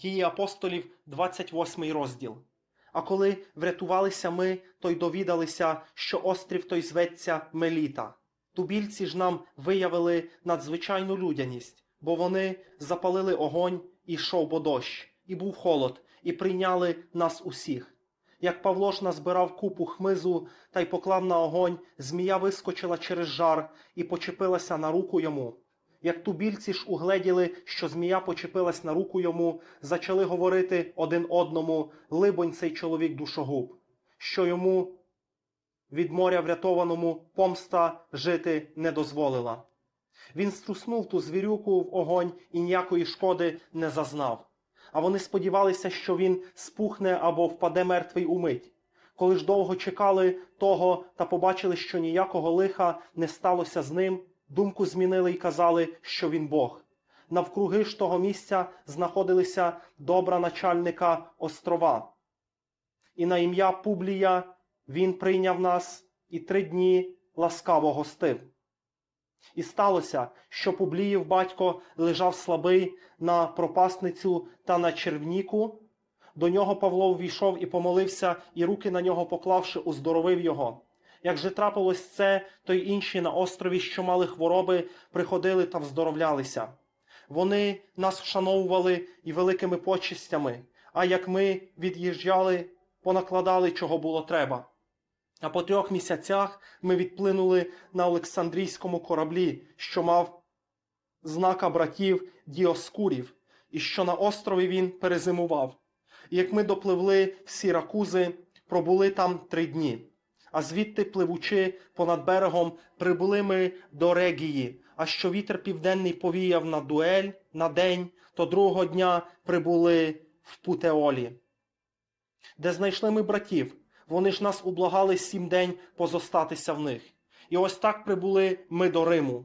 Дії апостолів, 28 розділ. А коли врятувалися ми, то й довідалися, що острів той зветься Меліта. Тубільці ж нам виявили надзвичайну людяність, бо вони запалили огонь, і йшов бо дощ, і був холод, і прийняли нас усіх. Як Павло ж назбирав купу хмизу та й поклав на огонь, змія вискочила через жар і почепилася на руку йому. Як тубільці ж угледіли, що змія почепилась на руку йому, зачали говорити один одному, либонь цей чоловік душогуб, що йому від моря врятованому помста жити не дозволила. Він струснув ту звірюку в огонь і ніякої шкоди не зазнав. А вони сподівалися, що він спухне або впаде мертвий умить. Коли ж довго чекали того та побачили, що ніякого лиха не сталося з ним, думку змінили й казали, що він Бог. Навкруги ж того місця знаходилися добра начальника острова. І на ім'я Публія він прийняв нас і три дні ласкаво гостив. І сталося, що Публіїв батько лежав слабий на пропасницю та на червніку. До нього Павло ввійшов і помолився, і руки на нього поклавши, уздоровив його. Як же трапилось це, то й інші на острові, що мали хвороби, приходили та вздоровлялися. Вони нас вшановували і великими почестями, а як ми від'їжджали, понакладали, чого було треба. А по трьох місяцях ми відплинули на Олександрійському кораблі, що мав знака братів Діоскурів, і що на острові він перезимував. І як ми допливли в Сіракузи, пробули там три дні. А звідти, пливучи понад берегом, прибули ми до Регії. А що вітер південний повіяв на дуель на день, то другого дня прибули в Путеолі, де знайшли ми братів. Вони ж нас ублагали сім день позостатися в них. І ось так прибули ми до Риму.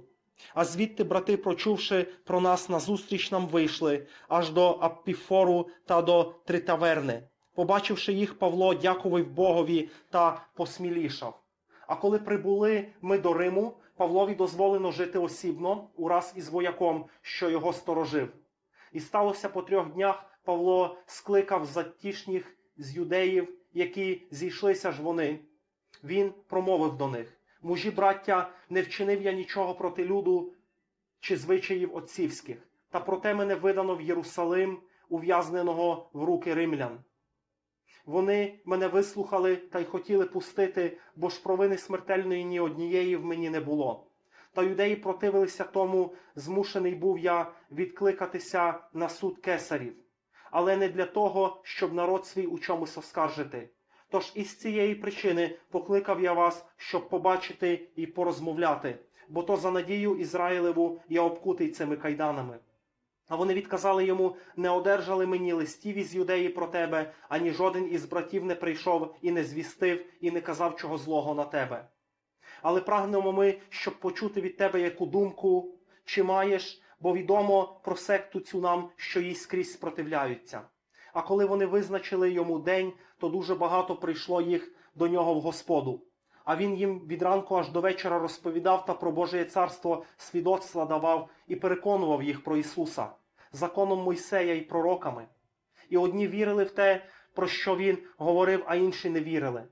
А звідти брати, прочувши про нас назустріч нам вийшли аж до Аппіфору та до Тритаверни. Побачивши їх, Павло дякував Богові та посмілішав. А коли прибули ми до Риму, Павлові дозволено жити осібно, ураз із вояком, що його сторожив. І сталося по трьох днях Павло скликав затішніх з юдеїв, які зійшлися ж вони. Він промовив до них: Мужі, браття, не вчинив я нічого проти люду чи звичаїв отцівських, та проте мене видано в Єрусалим, ув'язненого в руки римлян. Вони мене вислухали та й хотіли пустити, бо ж провини смертельної ні однієї в мені не було. Та юдеї противилися тому, змушений був я відкликатися на суд кесарів, але не для того, щоб народ свій у чомусь оскаржити. Тож із цієї причини покликав я вас, щоб побачити і порозмовляти, бо то за надію Ізраїлеву я обкутий цими кайданами. А вони відказали йому: не одержали мені листів із юдеї про тебе, ані жоден із братів не прийшов і не звістив, і не казав чого злого на тебе. Але прагнемо ми, щоб почути від тебе яку думку, чи маєш, бо відомо про секту цю нам, що їй скрізь спротивляються. А коли вони визначили йому день, то дуже багато прийшло їх до нього в Господу. А він їм від ранку аж до вечора розповідав та про Божє царство свідоцтва давав і переконував їх про Ісуса, законом Мойсея і пророками. І одні вірили в те, про що він говорив, а інші не вірили.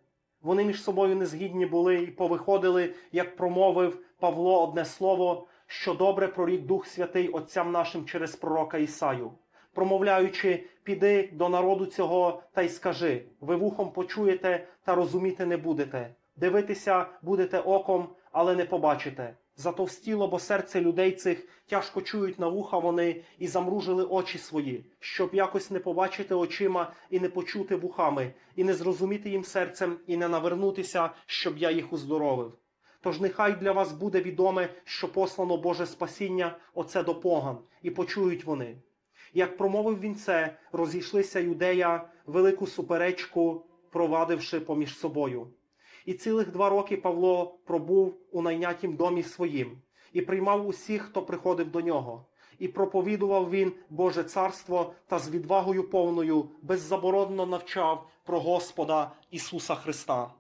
Вони між собою незгідні були і повиходили, як промовив Павло одне слово, що добре прорік Дух Святий Отцям нашим через пророка Ісаю, промовляючи, піди до народу цього та й скажи: ви вухом почуєте та розуміти не будете. Дивитися будете оком, але не побачите. Затовстіло, бо серце людей цих тяжко чують на вуха вони і замружили очі свої, щоб якось не побачити очима і не почути вухами, і не зрозуміти їм серцем, і не навернутися, щоб я їх уздоровив. Тож нехай для вас буде відоме, що послано Боже спасіння, оце до поган, і почують вони. Як промовив він це, розійшлися юдея, велику суперечку, провадивши поміж собою. І цілих два роки Павло пробув у найнятім домі своїм і приймав усіх, хто приходив до нього, і проповідував він Боже царство та з відвагою повною беззаборонно навчав про Господа Ісуса Христа.